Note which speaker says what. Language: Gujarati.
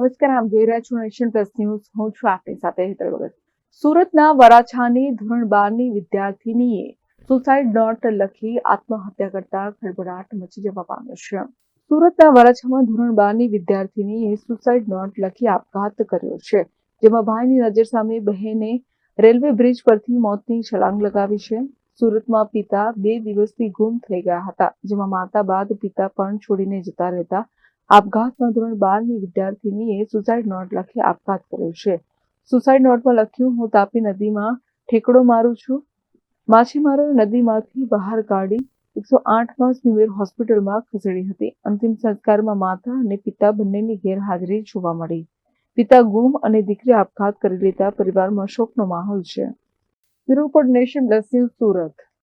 Speaker 1: નમસ્કાર આપ જોઈ રહ્યા છો નેશન પ્લસ ન્યૂઝ. હું છું આપની સાથે હેતલ ભગત. સુરતના વરાછાની ધોરણ બારની વિદ્યાર્થીનીએ સુસાઇડ નોટ લખી આત્મહત્યા કરતા ખળભળાટ મચી જવા પામ્યો છે. સુરતના વરાછામાં ધોરણ બારની વિદ્યાર્થીનીએ સુસાઇડ નોટ લખી આપઘાત કર્યો છે, જેમાં ભાઈની નજર સામે બહેને રેલવે બ્રિજ પરથી મોતની છલાંગ લગાવી છે. સુરતમાં પિતા બે દિવસથી ગુમ થઈ ગયા હતા, જેમાં માતા બાદ પિતા પણ છોડીને જતા રહેતા આપઘાતમાં ધોરણ બારની વિદ્યાર્થીનીએ સુસાઇડ નોટ લખી આપઘાત કર્યો છે. સુસાઇડ નોટમાં લખ્યું, હું તાપી નદીમાં ઠેકડો મારું છું. માછીમારોએ નદીમાંથી બહાર કાઢી એકસો આઠ માસની ઉંમર હોસ્પિટલમાં ખસેડી હતી. અંતિમ સંસ્કારમાં માતા અને પિતા બંનેની ગેરહાજરી જોવા મળી. પિતા ગુમ અને દીકરી આપઘાત કરી લેતા પરિવારમાં શોકનો માહોલ છે. રિપોર્ટ નેશન બ્લેસિંગ સુરત.